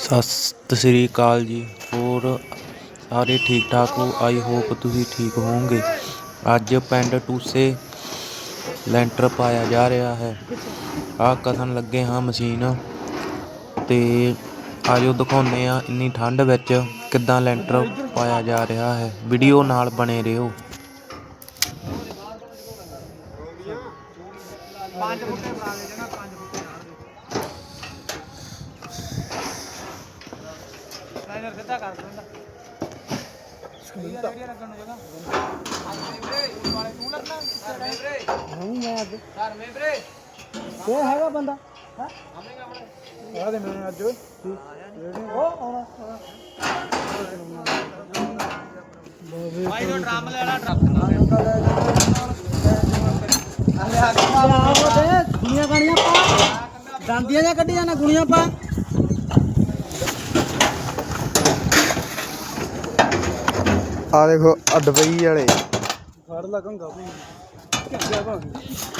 ਸਤਿ ਸ਼੍ਰੀ ਅਕਾਲ ਜੀ। ਹੋਰ ਸਾਰੇ ਠੀਕ ਠਾਕ ਹੋ? ਆਈ ਹੋਪ ਤੁਸੀਂ ਠੀਕ ਹੋਵੋਗੇ। ਅੱਜ ਪੈਂਡ ਟੂਸੇ ਲੈਂਟਰ ਪਾਇਆ ਜਾ ਰਿਹਾ ਹੈ। ਆ ਕਥਨ ਲੱਗੇ ਹਾਂ ਮਸ਼ੀਨ ਤੇ ਆਜੋ ਦਿਖਾਉਂਦੇ ਆ ਇੰਨੀ ਠੰਡ ਵਿੱਚ ਕਿੱਦਾਂ ਲੈਂਟਰ ਪਾਇਆ ਜਾ ਰਿਹਾ ਹੈ। ਵੀਡੀਓ ਨਾਲ ਬਣੇ ਰਹੋ। 5 ਹਾਂ ਆਵੇਂਗਾ ਦੇ ਮੈਂ ਅੱਜ ਉਹ ਆਉਣਾ ਭਾਈ ਉਹ ਡਰਮ ਲੈਣਾ ਟਰੱਕ ਗੁਣੀਆਂ ਗਾਣੀਆਂ ਪਾ ਦੰਦੀਆਂ ਜਾਂ ਕੱਢੀਆਂ ਨਾ ਗੁਣੀਆਂ ਪਾ ਆ ਦੇਖੋ ਪਈ ਵਾਲੇ। ਫੜ ਲੱਗਾਂਗਾ ਵੀ ਕਿੱਥੇ ਆ ਮਿੰਨੀ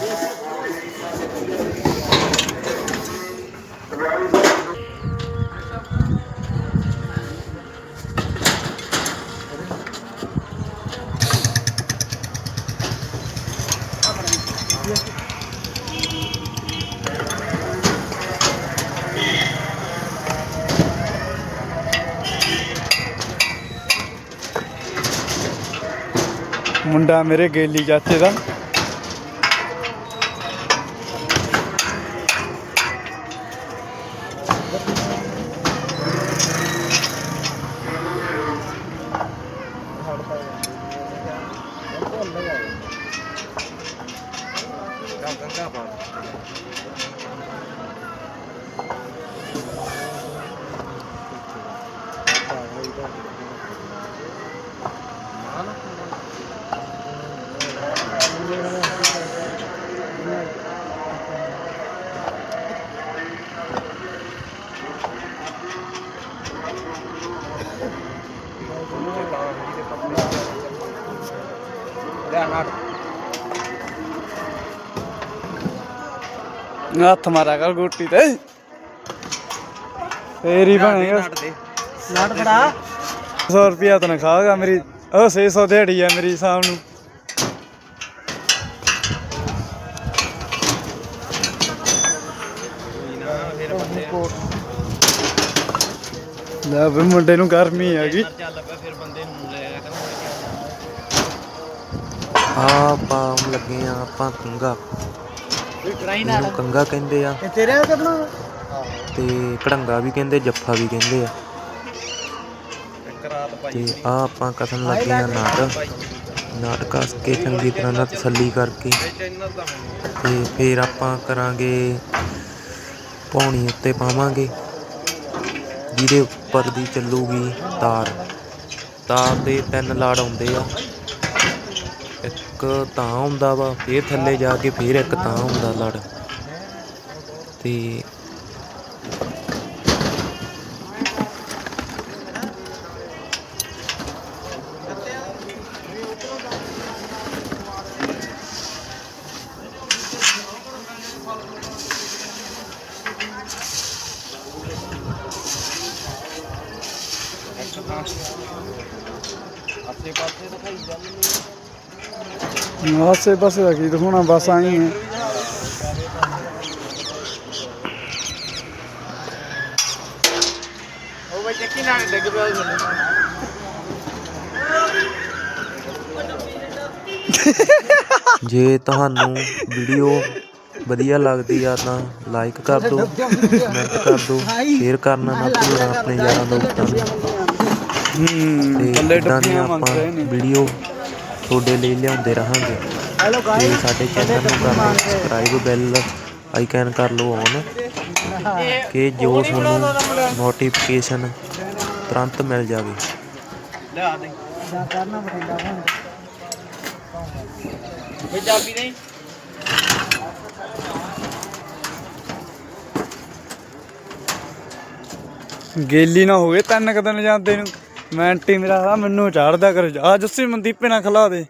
ਮੁੰਡਾ ਮੇਰੇ ਗੇਲੀ ਚਾਚੇ ਦਾ। ਹੱਥ ਮਾਰਿਆ ਕਰ ਗੋਟੀ ਤੇ। ਫੇਰ ਹੀ ਬਣੇਗਾ। ਨਾਟ ਫੜਾ 100 ਰੁਪਿਆ ਤਨਖਾਹਗਾ ਮੇਰੀ। ਉਹ 600 ਦਿਹਾੜੀ ਆ ਮੇਰੀ ਸ਼ਾਮ ਨੂੰ। ਲੈ ਵੀ ਮੁੰਡੇ ਨੂੰ ਗਰਮੀ ਹੈਗੀ। ਚੱਲ ਪਿਆ ਫਿਰ ਬੰਦੇ ਨੂੰ ਲੈ ਆਇਆ ਕਰਾਂਗੇ ਆ ਲੱਗੇ ਆ ਆਪਾਂ ਕੰਗਾ ਇਹਨੂੰ ਕੰਗਾ ਕਹਿੰਦੇ ਆ। ਤੇਰੇ ਨਾਲ ਕੱਢਣਾ ਤੇ ਕੜੰਗਾ ਵੀ ਕਹਿੰਦੇ ਜੱਫਾ ਵੀ ਕਹਿੰਦੇ ਆ। ਤੇ ਆ ਆਪਾਂ ਕਸਣ ਲੱਗੇ ਆ ਨਾਟ ਨਾਟ ਕਸ ਕੇ ਚੰਗੀ ਤਰ੍ਹਾਂ ਨਾਲ ਤਸੱਲੀ ਕਰਕੇ। ਤੇ ਫਿਰ ਆਪਾਂ ਕਰਾਂਗੇ ਪੌਣੀ ਉੱਤੇ ਪਾਵਾਂਗੇ। ਜਿਹਦੇ ਉੱਪਰ ਦੀ ਚੱਲੂਗੀ ਤਾਰ। ਤਾਰ ਦੇ ਤਿੰਨ ਲਾੜ ਆਉਂਦੇ ਆ। ਇੱਕ ਤਾਂ ਹੁੰਦਾ ਵਾ ਫਿਰ ਥੱਲੇ ਜਾ ਕੇ ਫਿਰ ਇੱਕ ਤਾਂ ਹੁੰਦਾ ਲੜ। ਅਤੇ ਆਸੇ ਪਾਸੇ ਦਾ ਕੀ ਦਿਖਾਉਣਾ ਬਸ ਆਈ ਹੈ ਉਹ ਬਈ ਚੱਕੀ ਨਾਲ ਡਿੱਗ ਪਿਆ ਸੀ ਥੱਲੇ। ਜੇ ਤੁਹਾਨੂੰ ਵੀਡੀਓ ਵਧੀਆ ਲੱਗਦੀ ਆ ਤਾਂ ਲਾਈਕ ਕਰ ਦਿਓ ਕਮੈਂਟ ਕਰ ਦਿਓ ਸ਼ੇਅਰ ਕਰਨਾ ਨਾ ਭੁੱਲਣਾ ਆਪਣੇ ਯਾਰਾਂ ਦੋਸਤਾਂ ਨੂੰ। ਹੂੰ ਦੀਆਂ ਡੱਬੀਆਂ ਮੰਗ ਆਪਾਂ ਰਹੇ ਨੇ। ਵੀਡੀਓ ਤੁਹਾਡੇ ਲਈ ਲਿਆਉਂਦੇ ਰਹਾਂਗੇ। ਹੈਲੋ ਤੇ ਸਾਡੇ ਚੈਨਲ ਨੂੰ ਕਰ ਲਓ ਸਬਸਕ੍ਰਾਈਬ ਬੈਲ ਆਈਕਨ ਕਰ ਲਓ ਔਨ ਕਿ ਜੋ ਤੁਹਾਨੂੰ ਨੋਟੀਫਿਕੇਸ਼ਨ ਤੁਰੰਤ ਮਿਲ ਜਾਵੇ। ਲਿਆ ਦੇ। ਜਾਂ ਕਰਨਾ ਬਠਿੰਡਾ ਹੁਣ ਕੋਈ ਚਾਬੀ ਨਹੀਂ। ਗੇਲੀ ਨਾ ਹੋਵੇ ਤਿੰਨ ਕੁ ਦਿਨ ਜਾਂਦੇ ਨੂੰ। ਮੈਂਟੀ ਮੇਰਾ ਮੈਨੂੰ ਚਾੜਦਾ ਕਰ। ਆ ਜੱਸੀ ਮਨਦੀਪੇ ਨਾ ਖਲਾ ਦੇ।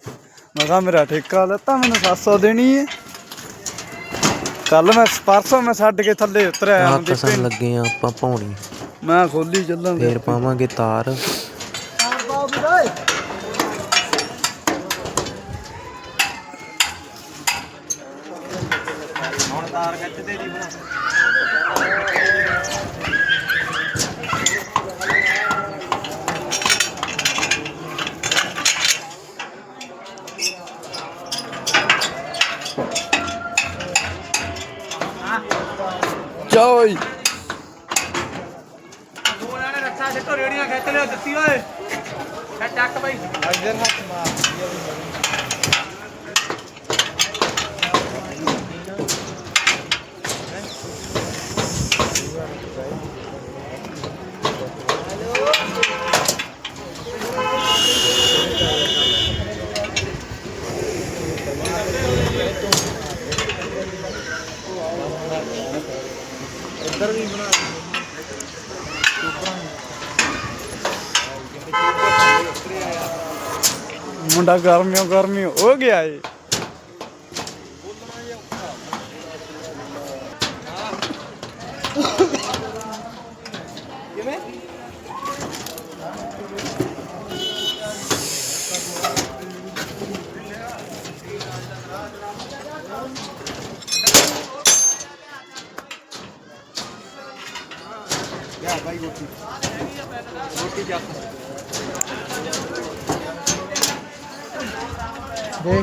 ਮੈਂ ਕਿਹਾ ਮੇਰਾ ਠੇਕਾ ਲੱਤਾ ਮੈਨੂੰ 700 ਦੇਣੀ ਹੈ ਕੱਲ ਮੈਂ ਪਰਸੋਂ ਮੈਂ ਛੱਡ ਕੇ ਥੱਲੇ ਉਤਰਿਆ ਆ ਮਨਦੀਪੇ ਕਸਣ ਨੂੰ। ਲੱਗੇ ਆ ਆਪਾਂ ਪੌਣੀ ਮੈਂ ਖੋਲੀ ਚੱਲਾਂਗੇ। ਫੇਰ ਪਾਵਾਂਗੇ ਤਾਰ। ਚੋਈ ਉਹਨਾਂ ਨੇ ਰੱਖਾ ਸਿੱਟੋ ਰੇੜੀਆਂ ਖਿੱਚ ਲਿਓ ਦਿੱਤੀ ਓਏ। ਚੱਕ ਬਾਈ। ਅਜਰ ਹੱਥ ਮਾਰ ਮੁੰਡਾ ਗਰਮਿਓ ਗਰਮਿਓ ਹੋ ਗਿਆ ਏ।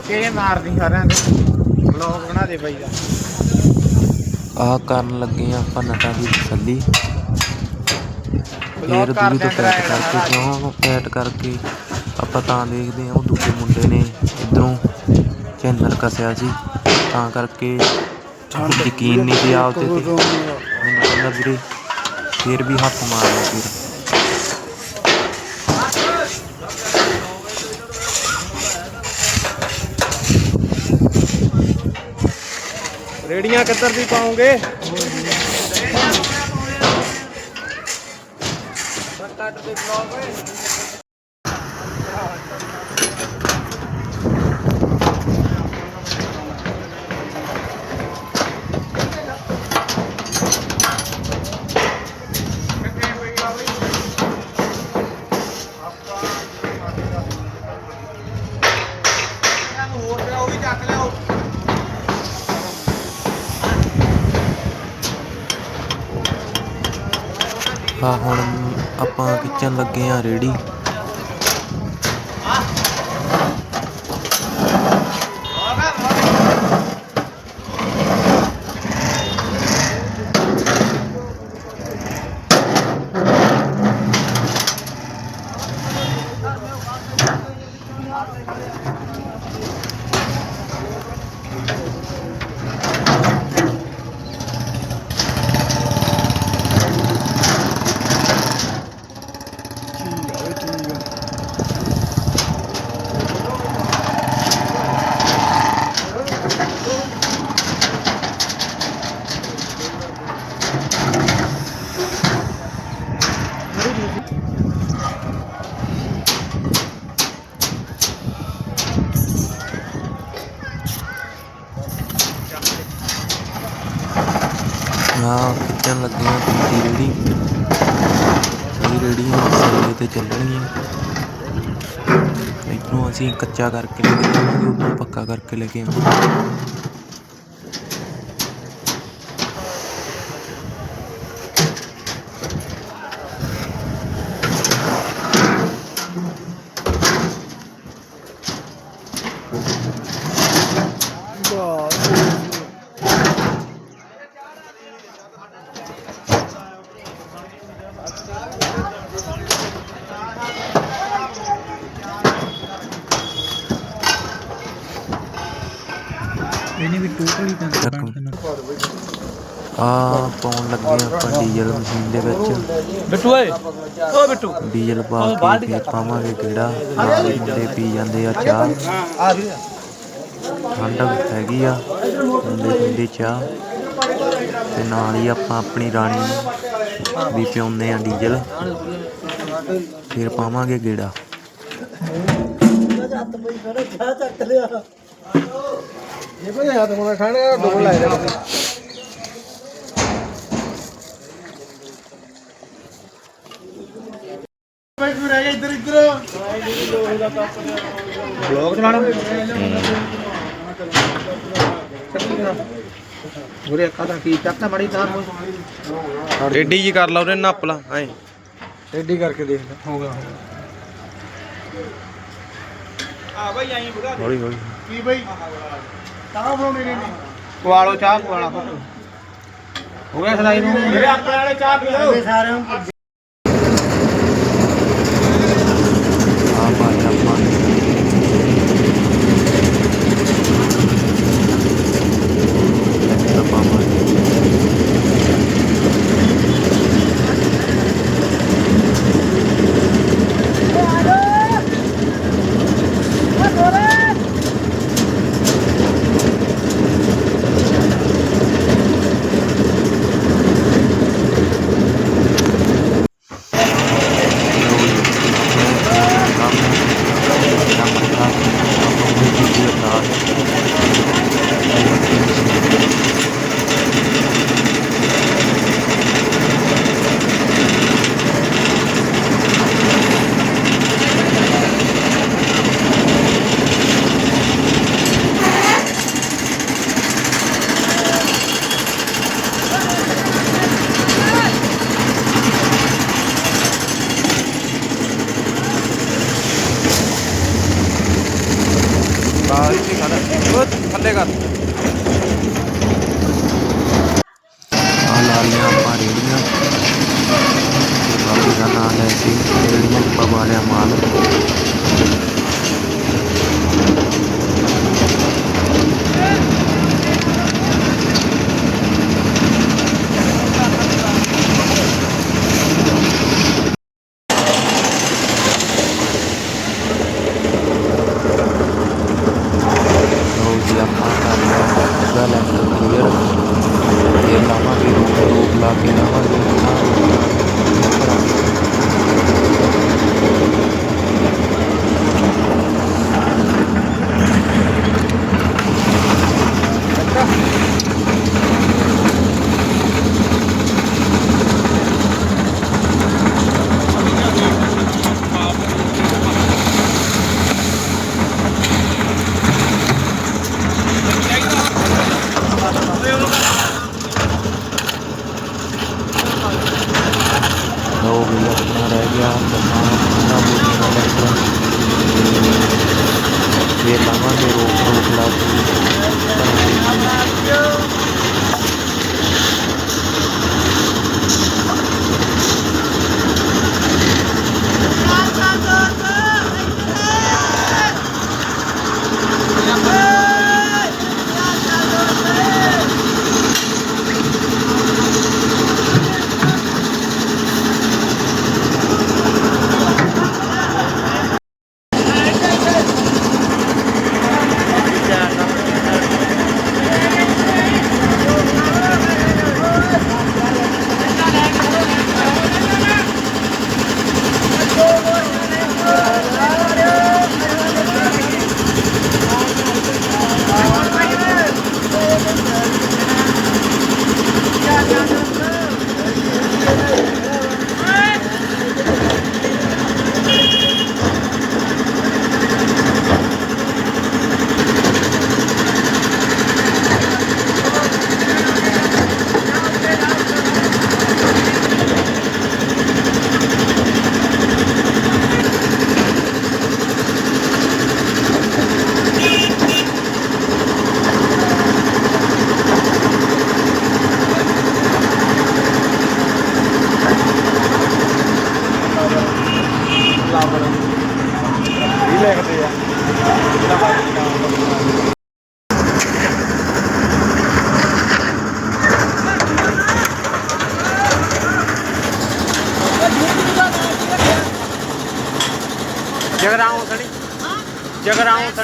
ਕੇ ਮਾਰਦੀ ਸਾਰਿਆਂ ਦੇ? ਬਲੌਗ ਬਣਾ ਦੇ ਬਾਈ ਦਾ। ਆ ਕਰਨ ਲੱਗੇ ਆ ਆਪਾਂ ਨਟਾਂ ਦੀ ਤਸੱਲੀ। ਫੇਰ ਦੂਜੀ ਤੋਂ ਪੈਟ ਕਰਕੇ ਕਿਉਂ ਪੈਟ ਕਰਕੇ ਆਪਾਂ ਤਾਂ ਦੇਖਦੇ ਆ ਉਹ ਦੂਜੇ ਮੁੰਡੇ ਨੇ ਇਧਰੋਂ ਚੈਨਲ ਕਸਿਆ ਸੀ। ਤਾਂ ਕਰਕੇ ਯਕੀਨ ਨਹੀਂ ਪਿਆ ਉਹਦੇ ਤੇ। ਮੈਨੂੰ ਕਹਿੰਦਾ ਵੀਰੇ ਫੇਰ ਵੀ ਹੱਥ ਮਾਰ ਲਿਆ ਫਿਰ ਰੇੜੀਆਂ ਕਿੱਧਰ ਦੀ ਪਾਉਂਗੇ? ਆ ਹੁਣ ਆਪਾਂ ਖਿੱਚਣ ਲੱਗੇ ਹਾਂ ਰੇਹੜੀ ਆ ਖਿੱਚਣ ਲੱਗੇ ਆ ਦੂਜੀ ਰੇੜੀ ਇਹ ਰੇੜੀਆਂ ਸੱਲੇ ਤੇ ਚੱਲਣਗੀਆਂ ਇੱਥੋਂ ਅਸੀਂ ਕੱਚਾ ਕਰਕੇ ਲੈ ਕੇ ਜਾਵਾਂਗੇ ਉੱਥੋਂ ਪੱਕਾ ਕਰਕੇ ਲੈ ਕੇ ਆਵਾਂਗੇ ਇਹਨੇ ਵੀ ਟੋਟਲੀ ਤਾਂ ਆ ਆ ਆਪਾਂ ਡੀਜ਼ਲ ਮਸ਼ੀਨ ਦੇ ਵਿੱਚ। ਬਿੱਟੂ ਓਏ ਓ ਬਿੱਟੂ। ਡੀਜ਼ਲ ਪਾ ਕੇ ਫਿਰ ਪਾਵਾਂਗੇ ਕਿਹੜਾ ਮੁੰਡੇ ਪੀ ਜਾਂਦੇ ਆ ਚਾਹ। ਆ ਵੀ ਠੰਡ ਹੈਗੀ ਆ ਮੁੰਡੇ ਪੀਂਦੇ ਚਾਹ। ਤੇ ਨਾਲ ਹੀ ਆਪਾਂ ਆਪਣੀ ਰਾਣੀ ਨੂੰ ਵੀ ਪਿਉਂਦੇ ਆ ਡੀਜ਼ਲ। ਫਿਰ ਪਾਵਾਂਗੇ ਗੇੜਾ। ਹੱਥ ਪਈ ਖੜਾ ਚਾਹ ਚੱਕ ਲਿਆ ਇਹ ਕੋਈ ਹੱਥ ਮੁੰਡਾ ਖਾਣਾ ਡੋਲ ਲਾਇਆ ਬਲੌਗ ਚਲਾਣਾ ਉਰੇ ਕਾਦਾ ਕੀ ਚੱਕਦਾ ਮੜੀ ਤਾਰ ਏਡੀ ਜੀ ਕਰ ਲਾ ਉਹਨੇ ਨੱਪ ਲਾ ਐ। ਰੈਡੀ ਕਰਕੇ ਦੇਖ ਲੈ ਹੋ ਗਿਆ ਹੋ ਗਿਆ। ਆ ਬਈ ਆਈ ਬੁਗਾ ਹੌਲੀ ਹੌਲੀ। ਕੀ ਬਈ? ਚਾਹ ਬਣਾਉਣੀ ਨੇ ਪਵਾਲੋ ਚਾਹ ਪਵਾਲਾ ਹੋ ਗਿਆ ਸਲਾਈ ਨੂੰ। ਮੇਰੇ ਆਪਣੇ ਵਾਲੇ ਚਾਹ ਪੀ ਲਓ। ਸਾਰਿਆਂ ਨੂੰ ਆ ਪਾਇਆ ਪਾਣੀ ਲੈਂਟਰ ਪਾਵਾਂਗੇ ਬਾਹਰ ਹੀ ਖੜਾ ਉਹ ਥੱਲੇ ਕਰ ਆ ਲਾ ਲਿਆ ਆਪਾਂ ਰੇੜੀਆਂ ਤੇ ਬਾਬੂ ਦਾ ਨਾਂ ਲੈ ਕੇ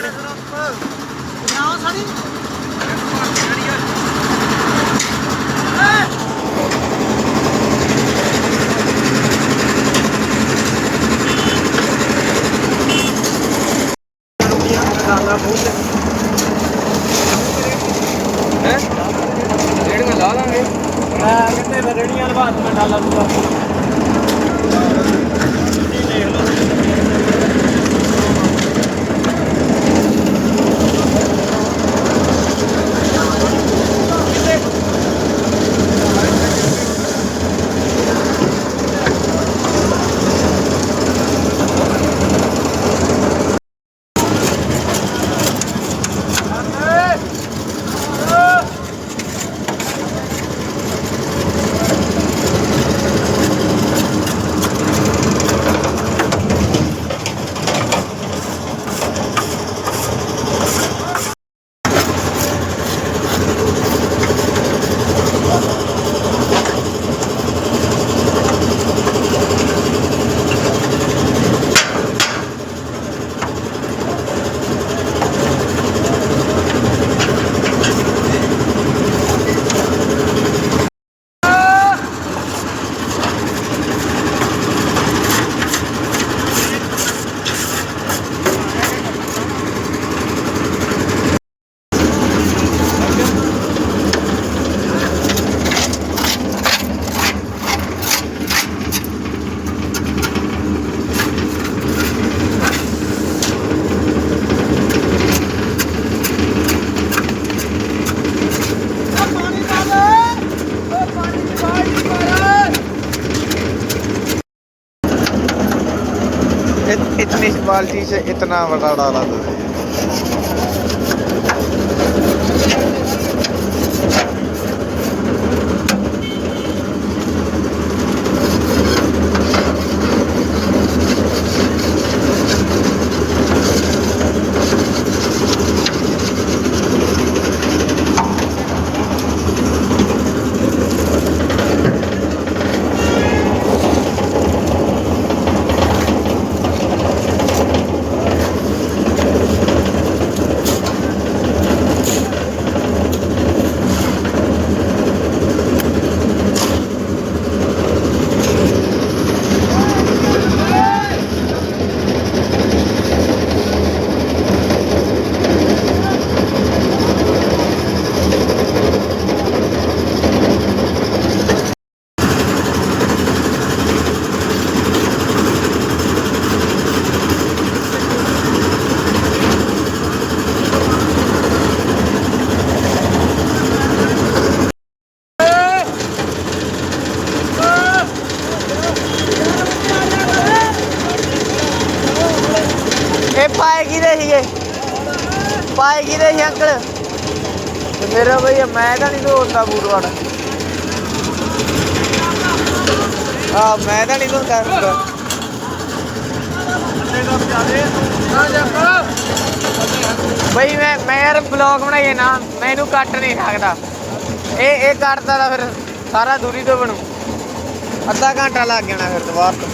ਨਾ ਸਾਡੀ से इतना बड़ा डाला तो ਮੈਂ ਤਾਂ ਨਹੀਂ ਦੋੜਦਾ ਬੂਰਵਾੜ ਆ ਮੈਂ ਤਾਂ ਨਹੀਂ ਦੋੜਦਾ ਬਈ, ਮੈਂ ਮੈਂ ਯਾਰ ਬਲੌਗ ਬਣਾਈਏ ਨਾ ਮੈਂ ਇਹਨੂੰ ਕੱਟ ਨਹੀਂ ਸਕਦਾ ਇਹ ਇਹ ਕੱਟਦਾ ਤਾਂ ਫਿਰ ਸਾਰਾ ਦੂਰੀ ਤੋਂ ਬਣੂ। ਅੱਧਾ ਘੰਟਾ ਲੱਗ ਜਾਣਾ ਫਿਰ ਦੁਬਾਰਾ ਤੋਂ।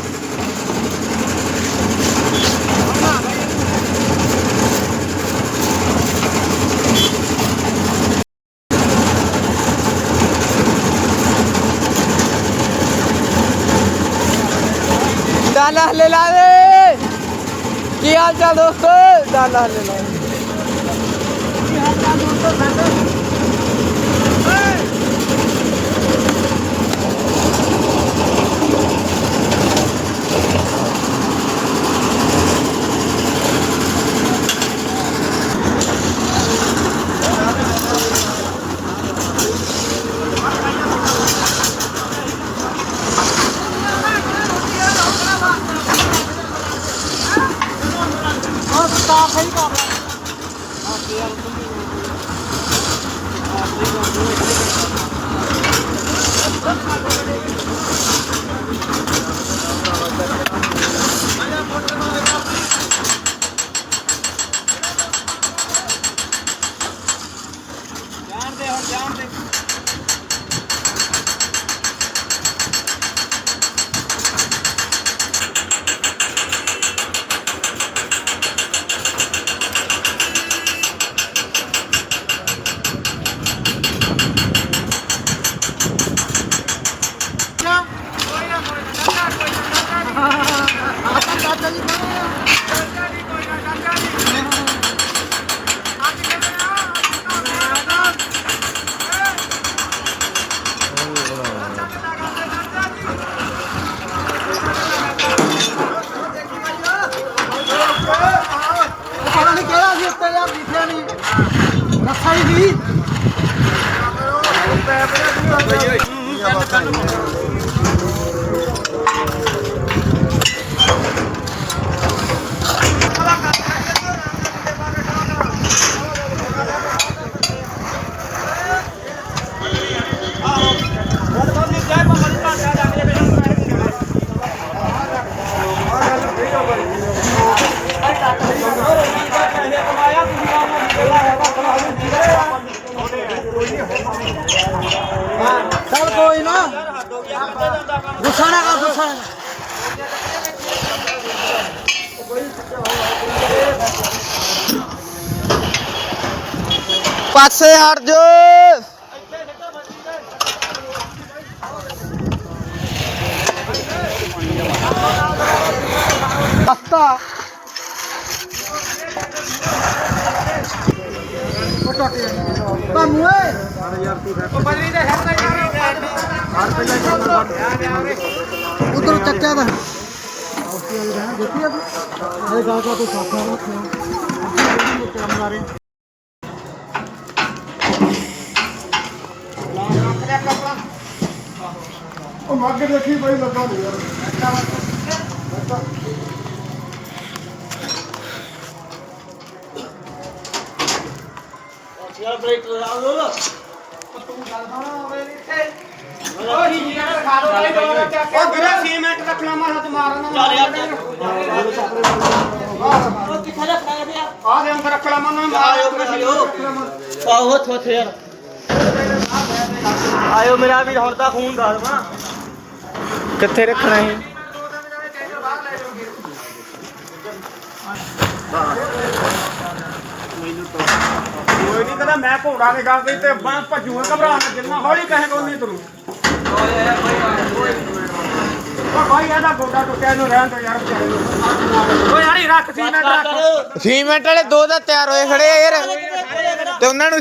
ਡਾਲਾ ਹਲੇ ਲਾ ਦੇ। ਕੀ ਹਾਲ ਚਾਲ ਦੋਸਤੋ? ਡਾਲਾ ਹਲੇ ਲਾ ਦੇ। ਲੱਸਾ ਹੱਤਾ ਉਹ ਟੁੱਟ ਜਾਣੀ ਤੁਹਾਨੂੰ ਏ ਉਧਰ ਚੱਕਿਆ ਦਾ ਦੇਖੀ ਆ ਇਹ ਉਹ ਉਹ ਵੀਰੇ ਸੀਮੈਂਟ ਰੱਖਣਾ ਮੈਂ ਹੱਥ ਮਾਰਨਾ ਚੱਲ ਯਾਰ ਉਹ ਕਿੱਥੇ ਰੱਖਣਾ ਪਿਆ ਆ ਦੇ ਅੰਦਰ ਰੱਖਣਾ ਯਾਰ। ਆਇਓ ਮੇਰਾ ਵੀਰ ਹੁਣ ਤਾਂ ਖੂਨ ਗਾਲਵਾ ਕਿੱਥੇ ਰੱਖਣਾ ਹੈ ਕੋਈ ਨਹੀਂ ਕਹਿੰਦਾ ਮੈਂ ਘੋੜਾ ਨੇ ਗੱਲ ਤੇ ਮੈਂ ਭੱਜੂਗਾ ਘਬਰਾ ਨਾ ਜਿੰਨਾ ਹੌਲੀ ਕਹੇਗਾ ਉਨੀ ਤੁਰੂ। ਉਹ ਭਾਈ, ਇਹਦਾ ਗੋਡਾ ਟੁੱਟਿਆ ਨੂੰ ਰਹਿਣ ਤੋਂ ਯਾਰ, ਵਿਚਾਰੇ ਨੂੰ। ਓ ਯਾਰ, ਇਹ ਰੱਖ ਸੀ ਮੈਂ ਰੱਖ। ਸੀਮੈਂਟ ਵਾਲੇ ਦੋ ਦਾ ਤਿਆਰ ਹੋਏ ਖੜੇ ਆ ਯਾਰ। ਤੇ ਉਹਨਾਂ ਨੂੰ